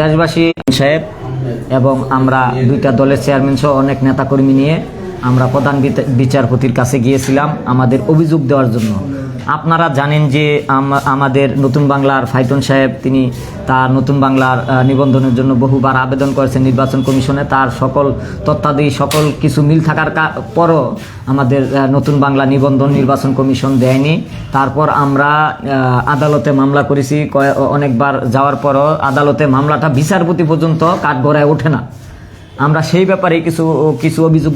দেশবাসী, সাহেব এবং আমরা দুইটা দলের চেয়ারম্যান সহ অনেক নেতাকর্মী নিয়ে আমরা প্রধান বিচারপতির কাছে গিয়েছিলাম আমাদের অভিযোগ দেওয়ার জন্য। আপনারা জানেন যে আম- আমাদের নতুন বাংলার ফাইটন সাহেব, তিনি তার নতুন বাংলার নিবন্ধনের জন্য বহুবার আবেদন করেছেন নির্বাচন কমিশনে। তার সকল তত্ত্বাদি, সকল কিছু মিল থাকার পরও আমাদের নতুন বাংলা নিবন্ধন নির্বাচন কমিশন দেয়নি। তারপর আমরা আদালতে মামলা করেছি। অনেকবার যাওয়ার পরও আদালতে মামলাটা বিচারপতি পর্যন্ত কাঠগড়ায় ওঠে না। আমরা সেই ব্যাপারে কিছু কিছু অভিযোগ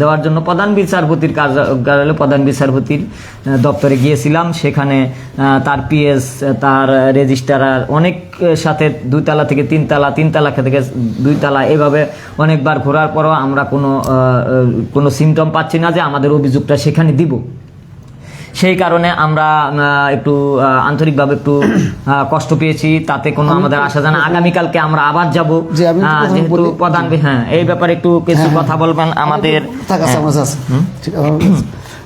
দেওয়ার জন্য প্রধান বিচারপতির কার্যালয়ে প্রধান বিচারপতির দপ্তরে গিয়েছিলাম। সেখানে তার পিএস, তার রেজিস্ট্রার, অনেক সাথে দুইতলা থেকে তিনতলা তিনতলা থেকে দুইতলা এভাবে অনেকবার ঘোরার পরও আমরা কোনো কোনো সিমটম পাচ্ছি না যে আমাদের অভিযোগটা সেখানে দিব। সেই কারণে আমরা একটু আন্তরিকভাবে একটু কষ্ট পেয়েছি। তাতে কোনো আমাদের আশা জানা আগামীকালকে আমরা আবার যাব। যেহেতু প্রধান হ্যাঁ এই ব্যাপারে একটু কিছু কথা বলবেন আমাদের। হ্যাঁ।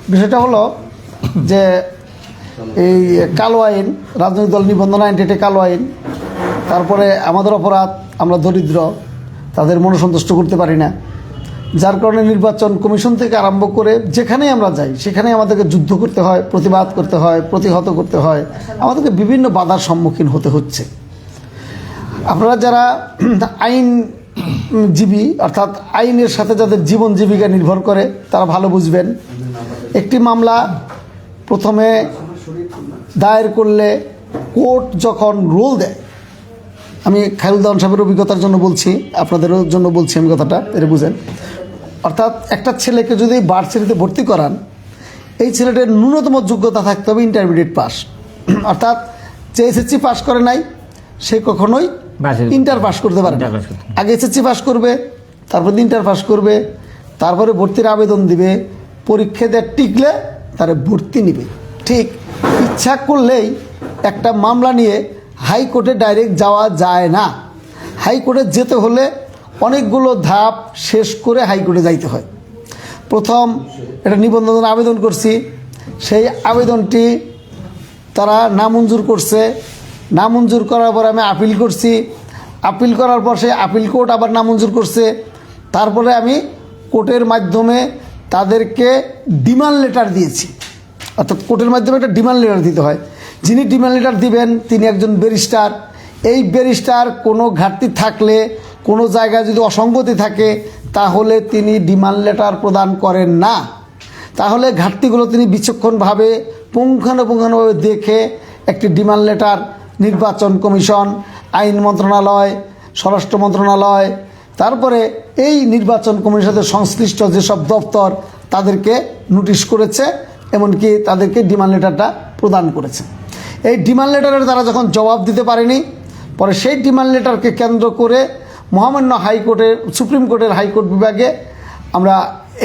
বিষয়টা হলো যে এই কালো আইন রাজনৈতিক দল নিবন্ধন আইন এটা কালো আইন। তারপরে আমাদের অপরাধ আমরা দরিদ্র তাদের মনসন্তুষ্ট করতে পারি না। যার কারণে নির্বাচন কমিশন থেকে আরম্ভ করে যেখানেই আমরা যাই, সেখানেই আমাদেরকে যুদ্ধ করতে হয়, প্রতিবাদ করতে হয়, প্রতিহত করতে হয়। আমাদেরকে বিভিন্ন বাধার সম্মুখীন হতে হচ্ছে। আপনারা যারা আইন জীবী অর্থাৎ আইনের সাথে যাদের জীবন জীবিকা নির্ভর করে, তারা ভালো বুঝবেন। একটি মামলা প্রথমে দায়ের করলে কোর্ট যখন রোল দেয়, আমি খায়রুদ্দান সাহেবের অভিজ্ঞতার জন্য বলছি, আপনাদেরও জন্য বলছি আমি কথাটা, এটা বুঝেন। অর্থাৎ একটা ছেলেকে যদি বার্সিটিতে ভর্তি করান এই ছেলেটার ন্যূনতম যোগ্যতা থাকতে হবে ইন্টারমিডিয়েট পাস অর্থাৎ যে এসএসসি পাস করে নাই সে কখনোই ইন্টার পাস করতে পারে না। আগে এসএসসি পাস করবে তারপর ইন্টার পাস করবে তারপরে ভর্তির আবেদন দিবে পরীক্ষা দিয়ে টিকলে তারা ভর্তি নিবে। ঠিক ইচ্ছা করলেই একটা মামলা নিয়ে হাইকোর্টে ডাইরেক্ট যাওয়া যায় না। হাইকোর্টে যেতে হলে অনেকগুলো ধাপ শেষ করে হাইকোর্টে যাইতে হয়। প্রথম এটা নিবন্ধন আবেদন করছি। সেই আবেদনটি তারা নামঞ্জুর করছে। নামঞ্জুর করার পর আমি আপিল করছি। আপিল করার পর সেই আপিল কোর্ট আবার নামঞ্জুর করছে। তারপরে আমি কোর্টের মাধ্যমে তাদেরকে ডিমান্ড লেটার দিয়েছি। অর্থাৎ কোর্টের মাধ্যমে একটা ডিমান্ড লেটার দিতে হয়। যিনি ডিমান্ড লেটার দিবেন, তিনি একজন ব্যারিস্টার। এই ব্যারিস্টার কোনো ঘাটতি থাকলে কোনো জায়গায় যদি অসঙ্গতি থাকে, তাহলে তিনি ডিমান্ড লেটার প্রদান করেন না। তাহলে ঘাটতিগুলো তিনি বিচক্ষণভাবে, পুঙ্খানুপুঙ্খানুভাবে দেখে একটি ডিমান্ড লেটার নির্বাচন কমিশন, আইন মন্ত্রণালয়, স্বরাষ্ট্র মন্ত্রণালয়, তারপরে এই নির্বাচন কমিশনের সংশ্লিষ্ট যেসব দপ্তর তাদেরকে নোটিশ করেছে, এমনকি তাদেরকে ডিমান্ড লেটারটা প্রদান করেছে। এই ডিমান্ড লেটারের তারা যখন জবাব দিতে পারেনি, পরে সেই ডিমান্ড লেটারকে কেন্দ্র করে মহামান্য হাইকোর্টের, সুপ্রিম কোর্টের হাইকোর্ট বিভাগে আমরা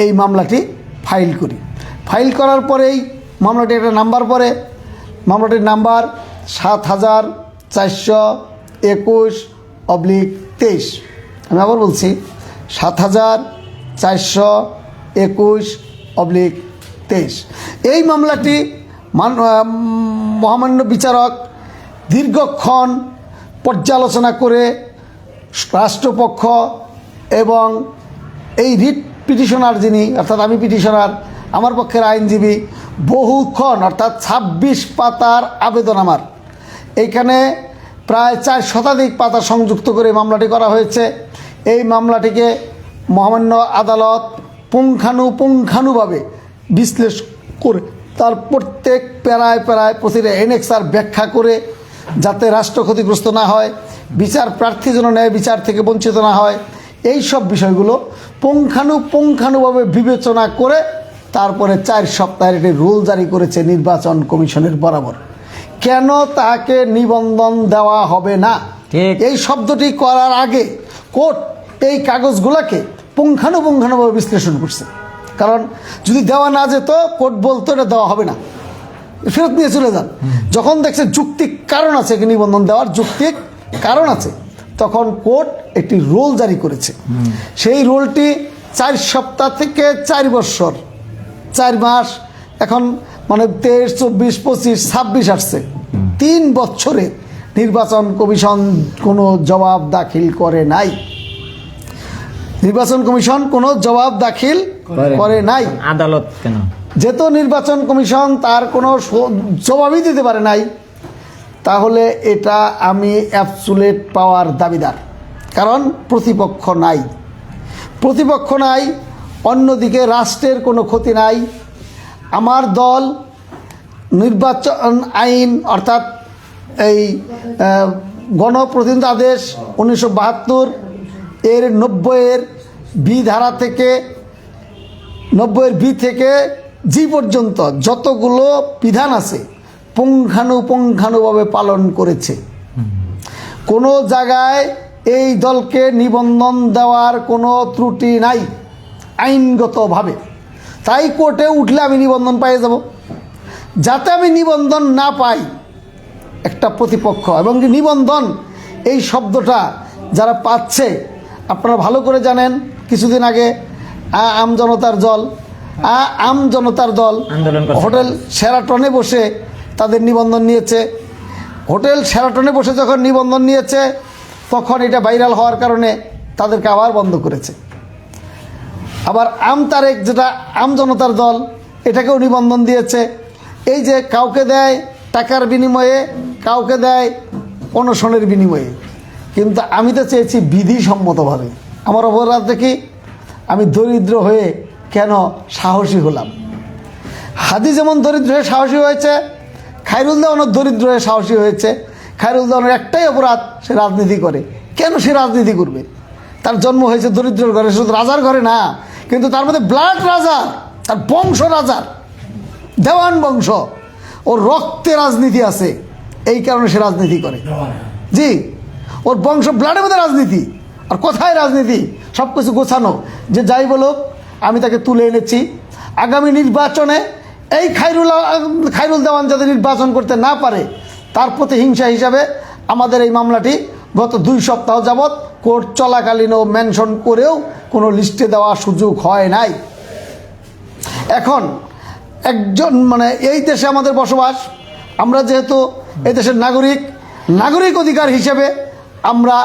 এই মামলাটি ফাইল করি। ফাইল করার পরেই মামলাটি একটা নাম্বার পরে মামলাটির নাম্বার সাত হাজার চারশো একুশ অবলিক তেইশ। আমি আবার বলছি, সাত হাজার চারশো একুশ অবলিক তেইশ। এই মামলাটি মান মহামান্য বিচারক দীর্ঘক্ষণ পর্যালোচনা করে রাষ্ট্রপক্ষ এবং এই রিট পিটিশনার যিনি, অর্থাৎ আমি পিটিশনার, আমার পক্ষের আইনজীবী বহুক্ষণ অর্থাৎ ছাব্বিশ পাতার আবেদন আমার। এইখানে প্রায় চার শতাধিক পাতা সংযুক্ত করে মামলাটি করা হয়েছে। এই মামলাটিকে মহামান্য আদালত পুঙ্খানুপুঙ্খানুভাবে বিশ্লেষণ করে তার প্রত্যেক প্যারায় প্যারায় প্রতিটা এনএক্সার ব্যাখ্যা করে যাতে রাষ্ট্র ক্ষতিগ্রস্ত না হয় বিচার প্রার্থী যেন ন্যায় বিচার থেকে বঞ্চিত না হয় এই সব বিষয়গুলো পুঙ্খানুপুঙ্খানুভাবে বিবেচনা করে তারপরে চার সপ্তাহের একটি রুল জারি করেছে নির্বাচন কমিশনের বরাবর। কেন তাকে নিবন্ধন দেওয়া হবে না? এই শব্দটি করার আগে কোর্ট এই কাগজগুলোকে পুঙ্খানুপুঙ্খানুভাবে বিশ্লেষণ করছে। কারণ যদি দেওয়া না যেত কোর্ট বলতো এটা দেওয়া হবে না। ফেরত নিয়ে চলে যান। যখন দেখছে যুক্তিক কারণ আছে নিবন্ধন দেওয়ার যুক্তিক কারণ আছে তখন কোর্ট একটি রোল জারি করেছে। সেই রোলটি চার সপ্তাহ থেকে চার বছর চার মাস এখন মানে তেইশ চব্বিশ পঁচিশ ছাব্বিশ আসছে। তিন বছরে নির্বাচন কমিশন কোনো জবাব দাখিল করে নাই। নির্বাচন কমিশন কোনো জবাব দাখিল করে। করে নাই। আদালত কেন? যেহেতু নির্বাচন কমিশন তার কোনো জবাবই দিতে পারে নাই, তাহলে এটা আমি অ্যাবসুলেট পাওয়ার দাবিদার। কারণ প্রতিপক্ষ নাই। প্রতিপক্ষ নাই, অন্যদিকে রাষ্ট্রের কোনো ক্ষতি নাই। আমার দল নির্বাচন আইন অর্থাৎ এই গণপ্রতিনিধি আদেশ উনিশশো বাহাত্তর, এর নব্বইয়ের বি ধারা থেকে, নব্বইয়ের বি থেকে জি পর্যন্ত যতগুলো বিধান আছে পুঙ্খানুপুঙ্খানুভাবে পালন করেছে। কোনো জায়গায় এই দলকে নিবন্ধন দেওয়ার কোনো ত্রুটি নাই আইনগতভাবে। তাই কোর্টে উঠলে আমি নিবন্ধন পেয়ে যাব। যাতে আমি নিবন্ধন না পাই একটা প্রতিপক্ষ এবং নিবন্ধন এই শব্দটা যারা পাচ্ছে আপনারা ভালো করে জানেন কিছুদিন আগে আ, আম জনতার দল আ, আম জনতার দল। হোটেল সেরাটনে বসে তাদের নিবন্ধন নিয়েছে। হোটেল সেরাটনে বসে যখন নিবন্ধন নিয়েছে তখন এটা ভাইরাল হওয়ার কারণে তাদেরকে আবার বন্ধ করেছে। আবার আম তারেক যেটা আম জনতার দল এটাকেও নিবন্ধন দিয়েছে। এই যে কাউকে দেয় টাকার বিনিময়ে কাউকে দেয় অনশনের বিনিময়ে। কিন্তু আমি তো চেয়েছি বিধিসম্মতভাবে। আমার অপরাধ দেখি আমি দরিদ্র হয়ে কেন সাহসী হলাম? হাদি যেমন দরিদ্র হয়ে সাহসী হয়েছে, খায়রুল দেওয়ানও দরিদ্র হয়ে সাহসী হয়েছে। খায়রুল দেওয়ানের একটাই অপরাধ, সে রাজনীতি করে। কেন সে রাজনীতি করবে? তার জন্ম হয়েছে দরিদ্রের ঘরে, শুধু রাজার ঘরে না, কিন্তু তার মধ্যে ব্লাড রাজা, তার বংশ রাজার, দেওয়ান বংশ। ওর রক্তে রাজনীতি আছে, এই কারণে সে রাজনীতি করে। জি, ওর বংশ ব্লাডের মধ্যে রাজনীতি, আর কোথায় রাজনীতি? সব কিছু গোছানো। যে যাই বলুক আমি তাকে তুলে এনেছি। আগামী নির্বাচনে এই খাইরুল খাইরুল দেওয়ান যাতে নির্বাচন করতে না পারে, তার প্রতি হিংসা হিসাবে আমাদের এই মামলাটি গত দুই সপ্তাহ যাবৎ কোর্ট চলাকালীনও মেনশন করেও কোনো লিস্টে দেওয়ার সুযোগ হয় নাই। এখন একজন মানে এই দেশে আমাদের বসবাস, আমরা যেহেতু এই দেশের নাগরিক নাগরিক অধিকার হিসেবে আমরা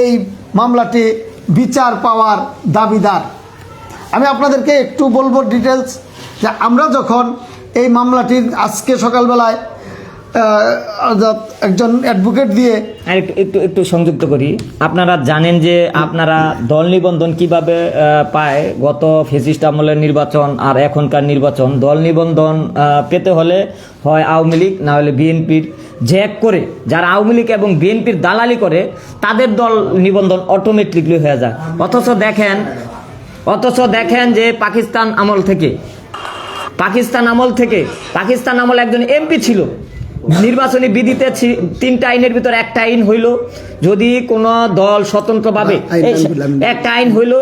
এই মামলাটি বিচার পাওয়ার দাবিদার। আমি আপনাদেরকে একটু বলব ডিটেলস যে আমরা যখন এই মামলাটির আজকে সকালবেলায় একজন অ্যাডভোকেট দিয়ে আর একটু একটু একটু সংযুক্ত করি। আপনারা জানেন যে আপনারা দল নিবন্ধন কীভাবে পায়? গত ফেসিস্ট আমলের নির্বাচন আর এখনকার নির্বাচন। দল নিবন্ধন পেতে হলে হয় আওয়ামী লীগ, না হলে বিএনপির। জ্যাক করে যারা আওয়ামী লীগ এবং বিএনপির দালালি করে, তাদের দল নিবন্ধন অটোমেটিকলি হয়ে যায়। অথচ দেখেন অথচ দেখেন যে পাকিস্তান আমল থেকে। পাকিস্তান আমল থেকে। পাকিস্তান আমল একজন এমপি ছিল। নির্বাচনী বিধিতে তিনটা আইনের ভিতর একটা আইন হইল যদি কোন দল স্বতন্ত্রভাবে। একটা আইন হইল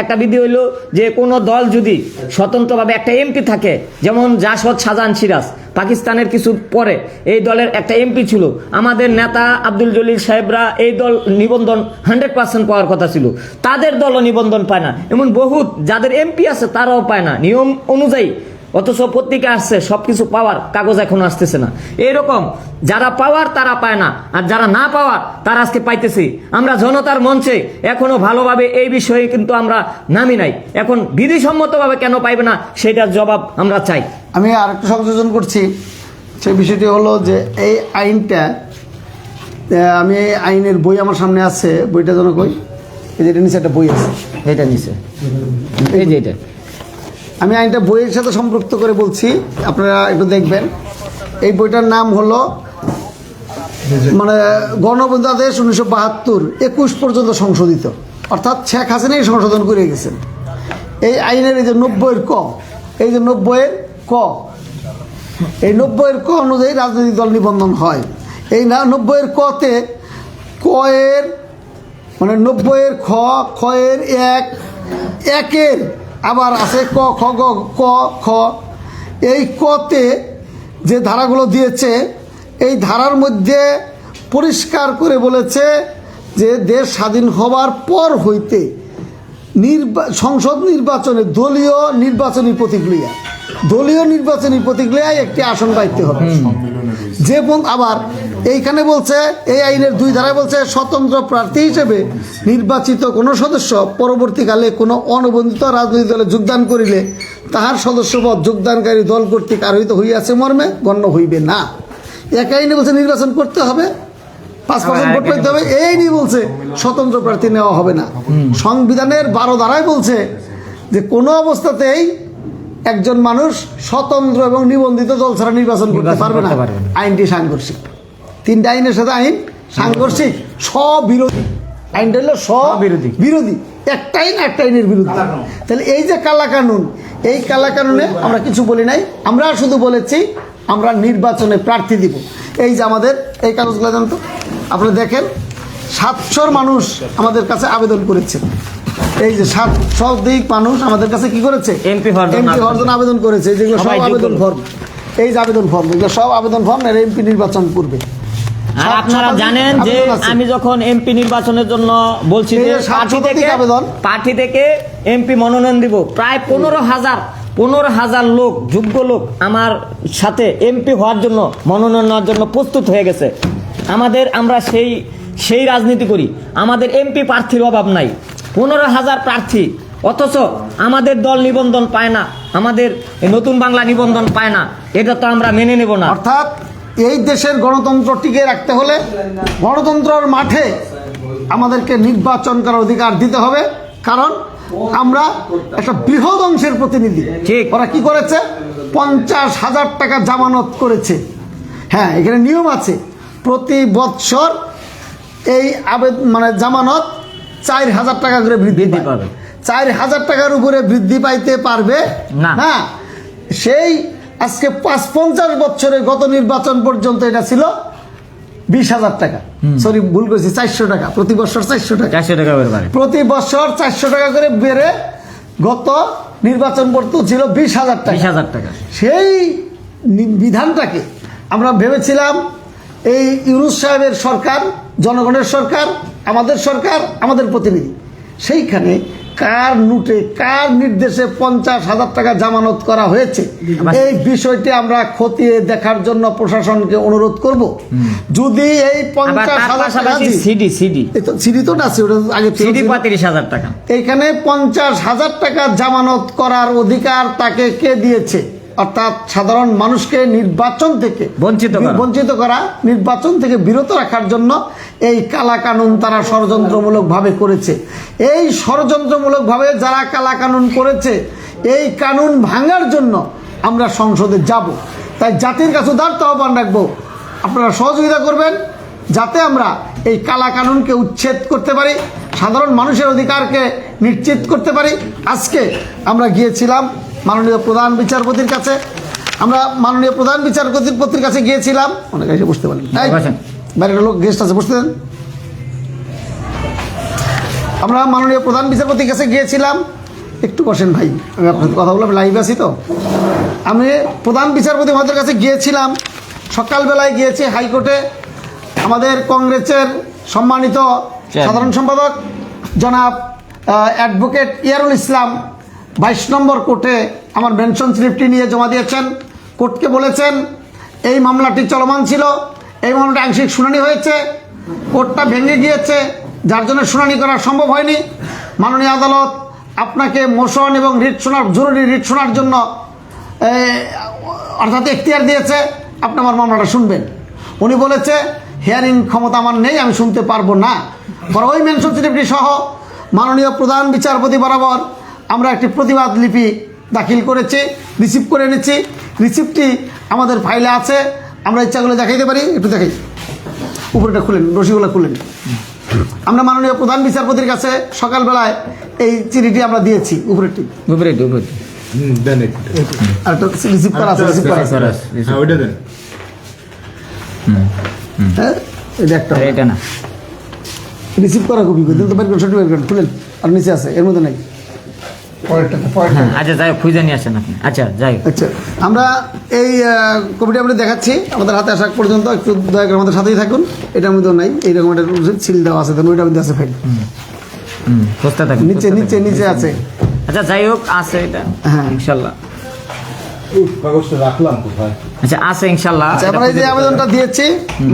একটা বিধি হইল যে কোন দল যদি স্বতন্ত্রভাবে একটা এমপি থাকে যেমন জাসদ শাহজাহান সিরাজ পাকিস্তানের কিছু পরে এই দলের একটা এমপি ছিল আমাদের নেতা আব্দুল জলিল সাহেবরা এই দল নিবন্ধন হান্ড্রেড পার্সেন্ট পাওয়ার কথা ছিল তাদের দলও নিবন্ধন পায় না এমন বহুত যাদের এমপি আছে তারাও পায় না নিয়ম অনুযায়ী অথচ পত্রিকা আসছে সবকিছু পাওয়ার কাগজ এখনও আসতেছে না। এইরকম যারা পাওয়ার তারা পায় না আর যারা না পাওয়ার তারা আজকে পাইতেছি। আমরা জনতার মঞ্চে এখনও ভালোভাবে এই বিষয়ে কিন্তু আমরা নামি নাই। এখন বিধিসম্মতভাবে কেন পাইবে না সেটার জবাব আমরা চাই। আমি আর একটু সংযোজন করছি। সেই বিষয়টি হলো যে এই আইনটা আমি এই আইনের বই আমার সামনে আছে বইটা যেন কই? এই যে এটা নিচে একটা বই আছে। এটা নিচে। এই যে এটা। আমি আইনটা বইয়ের সাথে সম্পৃক্ত করে বলছি, আপনারা একটু দেখবেন। এই বইটার নাম হলো মানে গণবন্ধু আদেশ উনিশশো বাহাত্তর, একুশ পর্যন্ত সংশোধিত। অর্থাৎ শেখ হাসিনাই সংশোধন করে গেছেন। এই আইনের এই যে নব্বইয়ের ক, এই যে নব্বইয়ের ক, এই নব্বইয়ের ক অনুযায়ী রাজনৈতিক দল নিবন্ধন হয়। এই না, নব্বইয়ের কতে কয়ের মানে নব্বইয়ের খ খয়ের এক, একের আবার আছে ক, খ, গ, ক, খ। এই কতে যে ধারাগুলো দিয়েছে, এই ধারার মধ্যে পরিষ্কার করে বলেছে যে দেশ স্বাধীন হবার পর হইতে নির্বা, সংসদ নির্বাচনে দলীয় নির্বাচনী প্রতিক্রিয়া। দলীয় নির্বাচনী প্রতিক্রিয়ায় একটি আসন পাইতে হবে। যে আবার এইখানে বলছে এই আইনের দুই ধারায় বলছে স্বতন্ত্র প্রার্থী হিসেবে নির্বাচিত কোনো সদস্য পরবর্তীকালে কোনো অনবন্ধিত রাজনৈতিক দলে যোগদান করিলে তাহার সদস্যপদ যোগদানকারী দল কর্তৃক আরোহিত হইয়াছে মর্মে গণ্য হইবে না। এক আইনে বলছে নির্বাচন করতে হবে পাঁচ পার্সেন্ট ভোট পেতে হবে এই নিয়ে বলছে স্বতন্ত্র প্রার্থী নেওয়া হবে না। সংবিধানের বারো ধারায় বলছে যে কোনো অবস্থাতেই একজন মানুষ স্বতন্ত্র এবং নিবন্ধিত দল ছাড়া নির্বাচন করতে পারবে না। আইনটি সাংঘর্ষিক। তিনটা আইনের সাথে আইন সাংঘর্ষিক স্ববিরোধী। আইনটা হলো স্ববিরোধী। বিরোধী একটা আইন একটা আইনের বিরুদ্ধে। তাহলে এই যে কালা কানুন এই কালা কানুনে আমরা কিছু বলি নাই। আমরা শুধু বলেছি আমরা নির্বাচনে প্রার্থী দিব। এই যে আমাদের এই কাগজগুলো জানতো? আপনারা দেখেন সাতশোর মানুষ আমাদের কাছে আবেদন করেছে। এই যে সাত শতাধিক মানুষ আমাদের কাছে কি করেছে? MP হওয়ার জন্য আবেদন করেছে। যেগুলো সব আবেদন ফর্ম এই যে আবেদন ফর্ম এগুলো সব আবেদন ফর্ম এর এমপি নির্বাচন করবে আর আপনারা জানেন যে আমি যখন এমপি নির্বাচনের জন্য বলছি যে যে পার্টি থেকে আবেদন। পার্টি থেকে এমপি মনোনয়ন দিব। প্রায় পনেরো হাজার পনেরো হাজার লোক যোগ্য লোক আমার সাথে এমপি হওয়ার জন্য মনোনয়ন নেওয়ার জন্য প্রস্তুত হয়ে গেছে। আমাদের আমরা সেই সেই রাজনীতি করি। আমাদের এমপি প্রার্থীর অভাব নাই। পনেরো হাজার প্রার্থী। অথচ আমাদের দল নিবন্ধন পায় না আমাদের নতুন বাংলা নিবন্ধন পায় না। এটা তো আমরা মেনে নেব না। অর্থাৎ এই দেশের গণতন্ত্র টিকে রাখতে হলে গণতন্ত্রের মাঠে আমাদেরকে নির্বাচন করার অধিকার দিতে হবে। কারণ আমরা একটা বৃহৎ অংশের প্রতিনিধি। ঠিক। ওরা কি করেছে? পঞ্চাশ হাজার টাকা জামানত করেছে। হ্যাঁ এখানে নিয়ম আছে। প্রতি বৎসর এই আবেদন মানে জামানত চার হাজার টাকা করে বৃদ্ধি পাবে। চার হাজার টাকার উপরে বৃদ্ধি পাইতে পারবে? না। সেই আজকে পাঁচ পঞ্চাশ বছরে গত নির্বাচন পর্যন্ত এটা ছিল বিশ হাজার টাকা। সরি ভুল করেছি চারশো টাকা। প্রতি বছর চারশো টাকা। চারশো টাকা প্রতি বছর চারশো টাকা করে বেড়ে গত নির্বাচন পর্যন্ত ছিল বিশ হাজার বিশ টাকা হাজার টাকা। সেই বিধানটাকে আমরা ভেবেছিলাম এই ইউনুস সাহেবের সরকার জনগণের সরকার আমাদের সরকার আমাদের প্রতিনিধি। সেইখানে কার নোটে কার নির্দেশে পঞ্চাশ হাজার টাকা জামানত করা হয়েছে? এই বিষয়টি আমরা খতিয়ে দেখার জন্য প্রশাসনকে অনুরোধ করব। যদি এই পঞ্চাশ হাজার টাকা সিডি সিডি। তো সিডি তো না আগে সিডি পঁয়ত্রিশ হাজার টাকা। এইখানে পঞ্চাশ হাজার টাকা জামানত করার অধিকার তাকে কে দিয়েছে? অর্থাৎ সাধারণ মানুষকে নির্বাচন থেকে বঞ্চিত বঞ্চিত করা নির্বাচন থেকে বিরত রাখার জন্য এই কালা কানুন তারা ষড়যন্ত্রমূলকভাবে করেছে। এই ষড়যন্ত্রমূলকভাবে যারা কালা কানুন করেছে এই কানুন ভাঙার জন্য আমরা সংসদে যাব। তাই জাতির কাছে উদার্ত আহ্বান রাখব। আপনারা সহযোগিতা করবেন যাতে আমরা এই কালা কানুনকে উচ্ছেদ করতে পারি সাধারণ মানুষের অধিকারকে নিশ্চিত করতে পারি। আজকে আমরা গিয়েছিলাম মাননীয় প্রধান বিচারপতির কাছে। আমরা মাননীয় প্রধান বিচারপতির পতির কাছে গিয়েছিলাম। অনেক এসে বসতে পারেন। বাইরের লোক গেস্ট আছে বসতে দেন। আমরা মাননীয় প্রধান বিচারপতির কাছে গিয়েছিলাম। একটু বসেন ভাই আমি আপনার কথা বললাম লাইভ আছি তো। আমি প্রধান বিচারপতি মহাদের কাছে গিয়েছিলাম। সকালবেলায় গিয়েছি হাইকোর্টে। আমাদের কংগ্রেসের সম্মানিত সাধারণ সম্পাদক জনাব অ্যাডভোকেট ইয়ারুল ইসলাম। বাইশ নম্বর কোর্টে আমার মেনশন স্লিপটি নিয়ে জমা দিয়েছেন। কোর্টকে বলেছেন, এই মামলাটি চলমান ছিল, এই মামলাটা আংশিক শুনানি হয়েছে, কোর্টটা ভেঙে গিয়েছে, যার জন্য শুনানি করা সম্ভব হয়নি। মাননীয় আদালত আপনাকে মোশন এবং রিট শোনার, জরুরি রিট শোনার জন্য অর্থাৎ এখতিয়ার দিয়েছে। আপনি আমার মামলাটা শুনবেন। উনি বলেছে, হিয়ারিং ক্ষমতা আমার নেই, আমি শুনতে পারব না। পরে ওই মেনশন স্লিপটি সহ মাননীয় প্রধান বিচারপতি বরাবর আমরা একটি প্রতিবাদ লিপি দাখিল করেছি রিসিভ করে এনেছি। রিসিপ্টটি আমাদের ফাইলে আছে। আমরা ইচ্ছাগুলো দেখাইতে পারি। একটু দেখাই। উপরেটা খুলেন রসিগুলো খুলেন। আমরা মাননীয় প্রধান বিচারপতির কাছে সকালবেলায় এই চিঠিটি আমরা দিয়েছি উপরেরটি। উপরে উপরে হুম, দেন একটু। আর একটা রিসিভ করা আছে রিসিভ করা আছে। হ্যাঁ, ওইটা দেন। হ্যাঁ এটা একটা এটা না। রিসিভ করা কপি বের করেন খুলেন। আর নিচে আছে এর মধ্যে নাই। আচ্ছা যাই খুঁজে নিয়ে আসেন আপনি। আচ্ছা যাই আচ্ছা আমরা এই আহ, আমরা দেখাচ্ছি। আমাদের হাতে আসা পর্যন্ত একটু দয়া করে আমাদের সাথেই থাকুন। এটার মধ্যেও নাই। এইরকম একটা সিল দেওয়া আছে ওইটার মধ্যে আছে ফাইল থাকুন নিচে নিচে নিচে আছে। আচ্ছা যাই হোক আছে এটা। হ্যাঁ। ইনশাল্লাহ। রাখলাম আচ্ছা আছে ইনশাল্লাহ। আচ্ছা, আমরা এই যে আবেদনটা দিয়েছি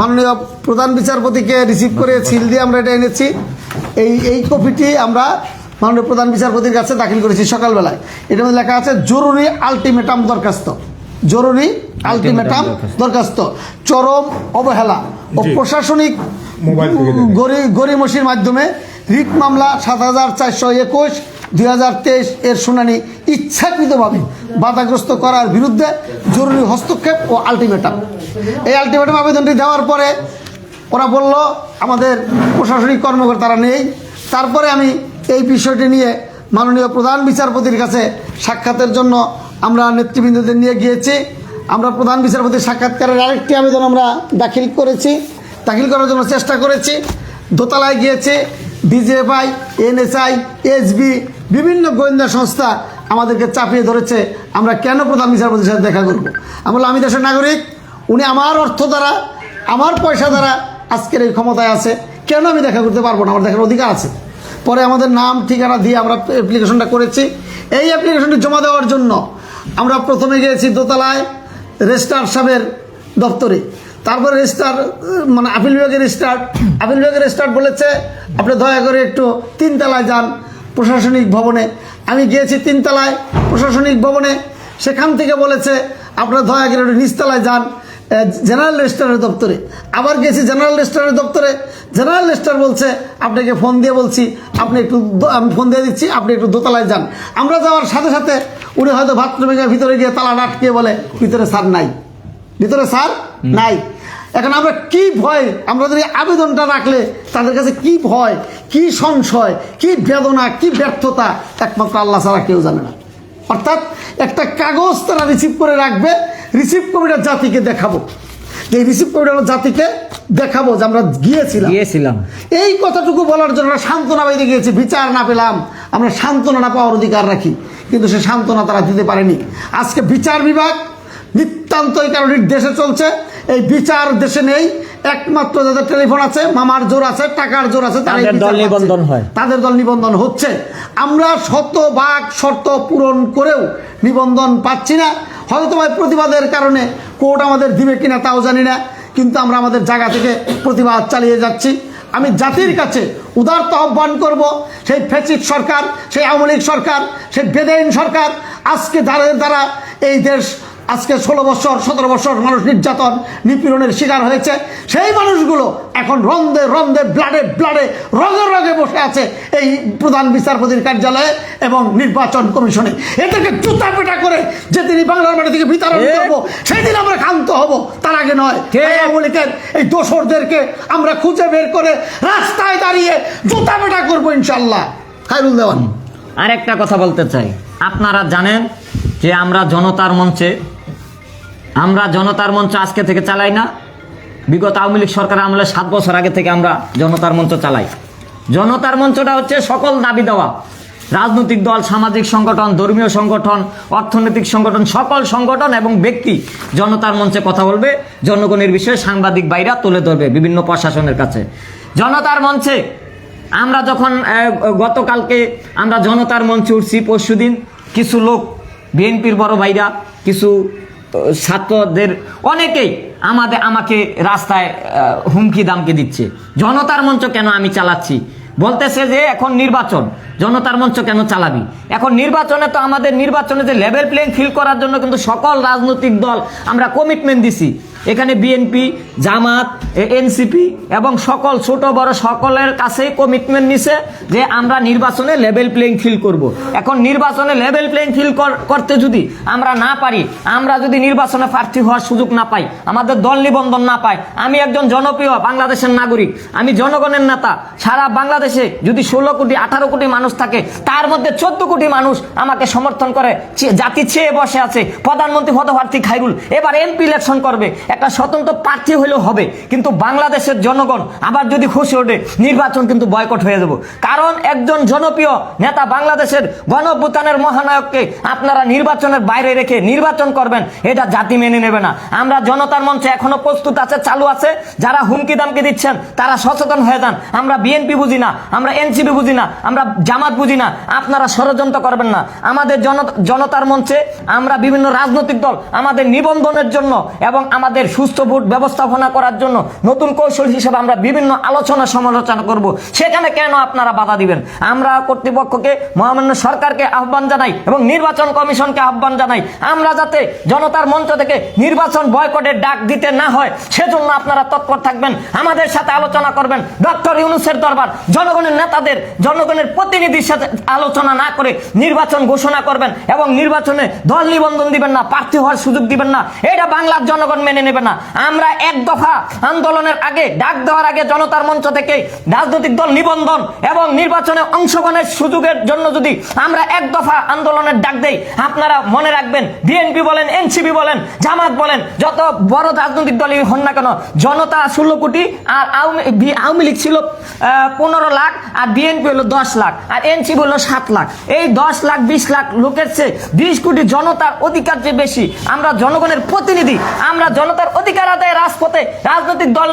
মাননীয় প্রধান বিচারপতিকে রিসিভ করে সিল দিয়ে আমরা এটা এনেছি। এই এই কপিটি আমরা মাননীয় প্রধান বিচারপতির কাছে দাখিল করেছি সকালবেলায়। এটার মধ্যে লেখা আছে জরুরি আলটিমেটাম দরখাস্ত। জরুরি আলটিমেটাম দরখাস্ত। চরম অবহেলা ও প্রশাসনিক গরিমসির মাধ্যমে রিট মামলা সাত হাজার চারশো একুশ দুই হাজার তেইশ এর শুনানি ইচ্ছাকৃতভাবে বাধাগ্রস্ত করার বিরুদ্ধে জরুরি হস্তক্ষেপ ও আলটিমেটাম এই আলটিমেটাম আবেদনটি দেওয়ার পরে ওরা বলল আমাদের প্রশাসনিক কর্মকর্তারা নেই। তারপরে আমি এই বিষয়টি নিয়ে মাননীয় প্রধান বিচারপতির কাছে সাক্ষাতের জন্য আমরা নেতৃবৃন্দদের নিয়ে গিয়েছি। আমরা প্রধান বিচারপতির সাক্ষাৎকারের আরেকটি আবেদন আমরা দাখিল করেছি। দাখিল করার জন্য চেষ্টা করেছি। দোতলায় গিয়েছে ডিজিএফআই এনএসআই এসবি বিভিন্ন গোয়েন্দা সংস্থা আমাদেরকে চাপিয়ে ধরেছে। আমরা কেন প্রধান বিচারপতির সাথে দেখা করব? আমি বললাম, আমি দেশের নাগরিক উনি আমার অর্থ দ্বারা আমার পয়সা দ্বারা আজকের এই ক্ষমতায় আছে। কেন আমি দেখা করতে পারব না? আমার দেখার অধিকার আছে। পরে আমাদের নাম, ঠিকানা দিয়ে আমরা অ্যাপ্লিকেশনটা করেছি। এই অ্যাপ্লিকেশনটি জমা দেওয়ার জন্য আমরা প্রথমে গিয়েছি দোতলায় রেজিস্ট্রার সাহেবের দপ্তরে। তারপরে রেজিস্ট্রার মানে আপিল বিভাগের রেজিস্ট্রার। আপিল বিভাগের রেজিস্ট্রার বলেছে, আপনি দয়া করে একটু তিনতলায় যান প্রশাসনিক ভবনে। আমি গিয়েছি তিনতলায় প্রশাসনিক ভবনে। সেখান থেকে বলেছে, আপনারা দয়া করে একটু নিচতলায় যান। জেনারেল রেজিস্ট্রারের দপ্তরে। আবার গেছি জেনারেল রেজিস্ট্রারের দপ্তরে। জেনারেল রেজিস্ট্রার বলছে আপনাকে ফোন দিয়ে বলছি আপনি একটু আমি ফোন দিয়ে দিচ্ছি আপনি একটু দোতলায় যান। আমরা যাওয়ার সাথে সাথে উনি হয়তো বাথরুমে গিয়ে ভিতরে গিয়ে তালা আটকে বলে ভিতরে স্যার নাই। ভিতরে স্যার নাই। এখন আমরা কি ভয় আমরা যদি আবেদনটা রাখলে তাদের কাছে কি ভয় কি সংশয় কি বেদনা কি ব্যর্থতা একমাত্র আল্লাহ ছাড়া কেউ জানে না। অর্থাৎ একটা কাগজ তারা রিসিভ করে রাখবে রিসিভ কপিটা জাতিকে দেখাবো। যে রিসিভ কপিটা আমরা জাতিকে দেখাবো যে আমরা গিয়েছিলাম। গিয়েছিলাম। এই কথাটুকু বলার জন্য আমরা সান্ত্বনা বাইরে গিয়েছি বিচার না পেলাম। আমরা সান্ত্বনা না পাওয়ার অধিকার রাখি কিন্তু সে সান্ত্বনা তারা দিতে পারেনি। আজকে বিচার বিভাগ নিতান্ত এই কারণে দেশে চলছে এই বিচার দেশে নেই একমাত্র যাদের টেলিফোন আছে মামার জোর আছে টাকার জোর আছে তাদের দল নিবন্ধন হয়। তাদের দল নিবন্ধন হচ্ছে। আমরা শত বাক শর্ত পূরণ করেও নিবন্ধন পাচ্ছি না। হয়তো বা প্রতিবাদের কারণে কোর্ট আমাদের দিবে কিনা তাও জানি না কিন্তু আমরা আমাদের জায়গা থেকে প্রতিবাদ চালিয়ে যাচ্ছি। আমি জাতির কাছে উদারত আহ্বান করব সেই ফেসিক সরকার সেই আওয়ামী লীগ সরকার সেই বেদাইন সরকার আজকে যাদের দ্বারা এই দেশ আজকে ষোলো বছর সতেরো বছর মানুষ নির্যাতন নিপীড়নের শিকার হয়েছে। সেই মানুষগুলো এখন রন্ধে রন্ধে ব্লাডে ব্লাডে রগে রগে বসে আছে এই প্রধান বিচারপতির কার্যালয়ে এবং নির্বাচন কমিশনে। এদেরকে জুতা পেটা করে যেদিনই বাংলার মাটি থেকে বিতরণ। করব সেই দিন আমরা ক্ষান্ত হব তার আগে নয়। আওয়ামী লীগের এই দোসরদেরকে আমরা খুঁজে বের করে রাস্তায় দাঁড়িয়ে জুতা পেটা করব ইনশাল্লাহ খাইরুল দেওয়ান। আরেকটা কথা বলতে চাই। আপনারা জানেন যে আমরা জনতার মঞ্চে আমরা জনতার মঞ্চ আজকে থেকে চালাই না। বিগত আওয়ামী লীগ সরকার আমলে সাত বছর আগে থেকে আমরা জনতার মঞ্চ চালাই। জনতার মঞ্চটা হচ্ছে সকল দাবি দেওয়া। রাজনৈতিক দল, সামাজিক সংগঠন, ধর্মীয় সংগঠন, অর্থনৈতিক সংগঠন, সকল সংগঠন এবং ব্যক্তি জনতার মঞ্চে কথা বলবে, জনগণের বিষয়ে সাংবাদিক বাইরা তুলে ধরবে বিভিন্ন প্রশাসনের কাছে। জনতার মঞ্চে আমরা যখন গতকালকে আমরা জনতার মঞ্চে উঠছি, পরশুদিন কিছু লোক, বিএনপির বড় ভাইরা, কিছু ছাত্রদের অনেকেই আমাদের, আমাকে রাস্তায় হুমকি দামকে দিচ্ছে। জনতার মঞ্চ কেন আমি চালাচ্ছি? বলতেছে যে এখন নির্বাচন। জনতার মঞ্চ কেন চালাবি? এখন নির্বাচনে তো আমাদের নির্বাচনে যে লেভেল প্লেইং ফিল করার জন্য কিন্তু সকল রাজনৈতিক দল আমরা কমিটমেন্ট দিছি। এখানে বিএনপি জামাত এনসিপি এবং সকল ছোট, বড় সকলের কাছেই কমিটমেন্ট নিছে যে আমরা নির্বাচনে লেভেল প্লেইং ফিল করব। এখন নির্বাচনে লেভেল প্লেইং ফিল করতে যদি আমরা না পারি, আমরা যদি নির্বাচনে প্রার্থী হওয়ার সুযোগ না পাই, আমাদের দল নিবন্ধন না পাই আমি একজন জনপ্রিয় বাংলাদেশের নাগরিক, আমি জনগণের নেতা, সারা বাংলাদেশে যদি ষোলো কোটি, আঠারো কোটি মানুষ থাকে, তার মধ্যে চোদ্দ কোটি মানুষ আমাকে সমর্থন করে জাতি চেয়ে বসে আছে, প্রধানমন্ত্রী পদপ্রার্থী খাইরুল এবার এমপি ইলেকশন করবে একটা স্বতন্ত্র প্রার্থী হলেও হবে। কিন্তু বাংলাদেশের জনগণ আবার যদি খুশি ওঠে, নির্বাচন কিন্তু বয়কট হয়ে যাব। কারণ একজন জনপ্রিয় নেতা বাংলাদেশের গণভূতানের মহানায়ককে আপনারা নির্বাচনের বাইরে রেখে নির্বাচন করবেন, এটা জাতি মেনে নেবে না। আমরা জনতার মঞ্চে এখনও প্রস্তুত আছে, চালু আছে। যারা হুমকি দামকি দিচ্ছেন, তারা সচেতন হয়ে যান। আমরা বিএনপি বুঝি না, আমরা এনসিপি বুঝি না, আমরা জামাত বুঝি না, আপনারা ষড়যন্ত্র করবেন না। আমাদের জন- জনতার মঞ্চে আমরা বিভিন্ন রাজনৈতিক দল আমাদের নিবন্ধনের জন্য এবং আমাদের সুস্থ ভোট ব্যবস্থাপনা করার জন্য নতুন কৌশল হিসেবে আমরা বিভিন্ন আলোচনা সমালোচনা করব। সেখানে কেন আপনারা বাধা দিবেন? আমরা কর্তৃপক্ষকে, মহামান্য সরকারকে আহ্বান জানাই এবং নির্বাচন কমিশনকে আহ্বান জানাই। আমরা যাতে জনতার মঞ্চ থেকে নির্বাচন বয়কটের ডাক দিতে না হয়, সেজন্য আপনারা তৎপর থাকবেন, আমাদের সাথে আলোচনা করবেন। ডক্টর ইউনুসের দরবার, জনগণের নেতাদের, জনগণের প্রতিনিধির সাথে আলোচনা না করে নির্বাচন ঘোষণা করবেন এবং নির্বাচনে দল নিবন্ধন দিবেন না, প্রার্থী হওয়ার সুযোগ দিবেন না। এটা বাংলার জনগণ মেনে নেবে। না। আমরা এক দফা আন্দোলনের আগে, ডাক দেওয়ার আগে জনতার মঞ্চ থেকে রাজনৈতিক দল নিবন্ধন এবং নির্বাচনে অংশগ্রহণের সুযোগের জন্য যদি আমরা এক দফা আন্দোলনের ডাক দেই, আপনারা মনে রাখবেন, বিএনপি বলেন, এনসিপি বলেন, জামাত বলেন, যত বড় রাজনৈতিক দলই হন না কেন, জনতা ষোলো কোটি আর আওয়ামী আওয়ামী লীগ ছিল পনেরো লাখ আর বিএনপি হলো দশ লাখ আর এনসিপি হলো সাত লাখ। এই দশ লাখ, বিশ লাখ লোকের চেয়ে বিশ কোটি জনতার অধিকার যে বেশি, আমরা জনগণের প্রতিনিধি, আমরা জনতার অধিকার আদায় রাজপথে রাজনৈতিক দল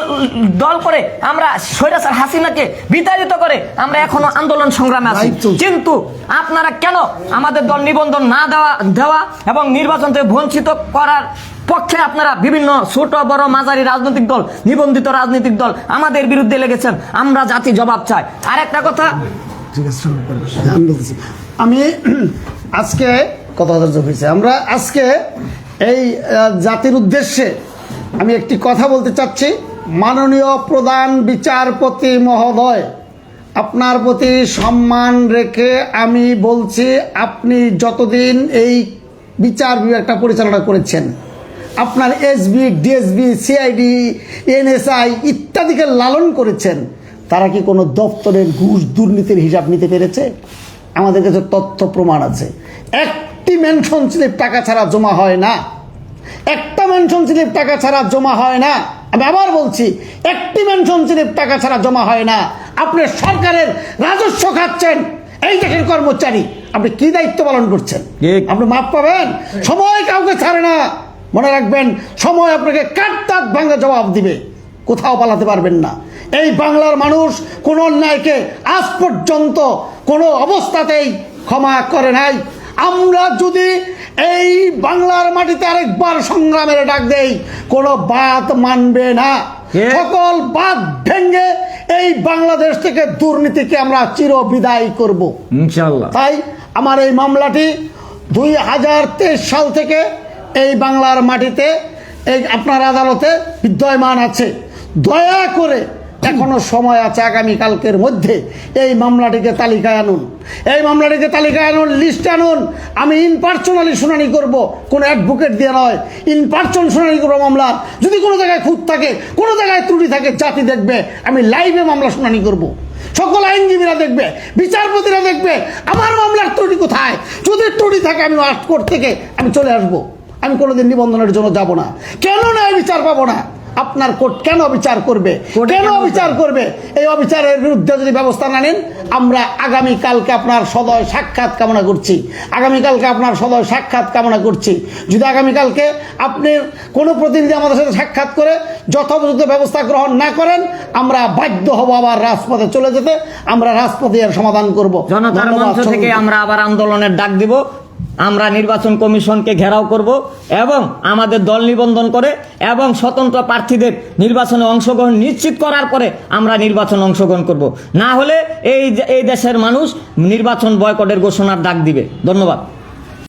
দল করে আমরা স্বৈরাচার হাসিনাকে বিতাড়িত করে আমরা এখনও আন্দোলন সংগ্রামে আছি। কিন্তু আপনারা কেন আমাদের দল নিবন্ধন না দেওয়া দেওয়া এবং নির্বাচন থেকে বঞ্চিত করার পক্ষে আপনারা বিভিন্ন ছোট বড় মাঝারি রাজনৈতিক দল নিবন্ধিত রাজনৈতিক দল আমাদের বিরুদ্ধে লেগেছেন? আমরা জাতি জবাব চাই। আর একটা কথা আমি আজকে কথা কথা হয়েছে আমরা আজকে এই জাতির উদ্দেশ্যে আমি একটি কথা বলতে চাচ্ছি। মাননীয় প্রধান বিচারপতি মহোদয়, আপনার প্রতি সম্মান রেখে আমি বলছি, আপনি যতদিন এই বিচার বিভাগটা পরিচালনা করেছেন, আপনার এসবি, ডিএসবি, সিআইডি, এনএসআই ইত্যাদিকে লালন করেছেন, তারা কি কোনো দপ্তরের ঘুষ দুর্নীতির হিসাব নিতে পেরেছে? আমাদের কাছে তথ্য প্রমাণ আছে। একটি মেনশন স্লিপ টাকা ছাড়া জমা হয় না। একটা মেনশন স্লিপ টাকা ছাড়া জমা হয় না। আমি আবার বলছি একটি মেনশন স্লিপ টাকা ছাড়া জমা হয় না। আপনি সরকারের রাজস্ব খাচ্ছেন এই দেখেন কর্মচারী। আপনি কি দায়িত্ব পালন করছেন? আপনি মাপ পাবেন? সময় কাউকে ছাড়ে না। মনে রাখবেন সময় আপনাকে কাটতাত ভাঙা জবাব দিবে। কোথাও পালাতে পারবেন না। এই বাংলার মানুষ কোন অন্যায়কে আজ পর্যন্ত কোনো অবস্থাতেই ক্ষমা করে নাই। আমরা যদি এই বাংলার মাটিতে আরেকবার সংগ্রামের ডাক দেই কোনো বাদ মানবে না? সকল বাদ ভেঙ্গে এই বাংলাদেশ থেকে দুর্নীতিকে আমরা চির বিদায় করব। ইনশাল্লাহ তাই আমার এই মামলাটি দুই হাজার তেইশ সাল থেকে এই বাংলার মাটিতে এই আপনার আদালতে বিদ্যমান আছে। দয়া করে এখনও সময় আছে আগামী কালকের মধ্যে এই মামলাটিকে তালিকায় আনুন। এই মামলাটিকে তালিকায় আনুন লিস্ট আনুন। আমি ইন পার্সোনালি শুনানি করব, কোনো অ্যাডভোকেট দিয়ে নয়। ইন পার্সন শুনানি করব মামলা। যদি কোনো জায়গায় খুঁত থাকে, কোনো জায়গায় ত্রুটি থাকে, জাতি দেখবে, আমি লাইভে মামলা শুনানি করব। সকল আইনজীবীরা দেখবে, বিচারপতিরা দেখবে, আমার মামলার ত্রুটি কোথায়? যদি ত্রুটি থাকে, আমি আর্ট কোর্ট থেকে আমি চলে আসব। আমি কোনোদিন নিবন্ধনের জন্য যাব না। কেন ন্যায় বিচার পাবো না? আপনার কোর্ট কেন বিচার করবে? কেন বিচার করবে? এই অবিচারের বিরুদ্ধে যদি ব্যবস্থা না নেন আমরা আগামী কালকে আপনার সদয় সাক্ষাৎ কামনা করছি। আগামীকালকে আপনার সদয় সাক্ষাৎ কামনা করছি। যদি আগামীকালকে আপনি কোনো প্রতিনিধি আমাদের সাথে সাক্ষাৎ করে যথোপযুক্ত ব্যবস্থা গ্রহণ না করেন আমরা বাধ্য হব আবার রাজপথে চলে যেতে। আমরা রাজপথে এর সমাধান করব। জনতার মঞ্চ থেকে আমরা আবার আন্দোলনের ডাক দিব। আমরা নির্বাচন কমিশনকে ঘেরাও করব এবং আমাদের দল নিবন্ধন করে এবং স্বতন্ত্র প্রার্থীদের নির্বাচনে অংশগ্রহণ নিশ্চিত করার পরে আমরা নির্বাচন অংশগ্রহণ করব। না হলে এই এই দেশের মানুষ নির্বাচন বয়কটের ঘোষণার ডাক দিবে। ধন্যবাদ।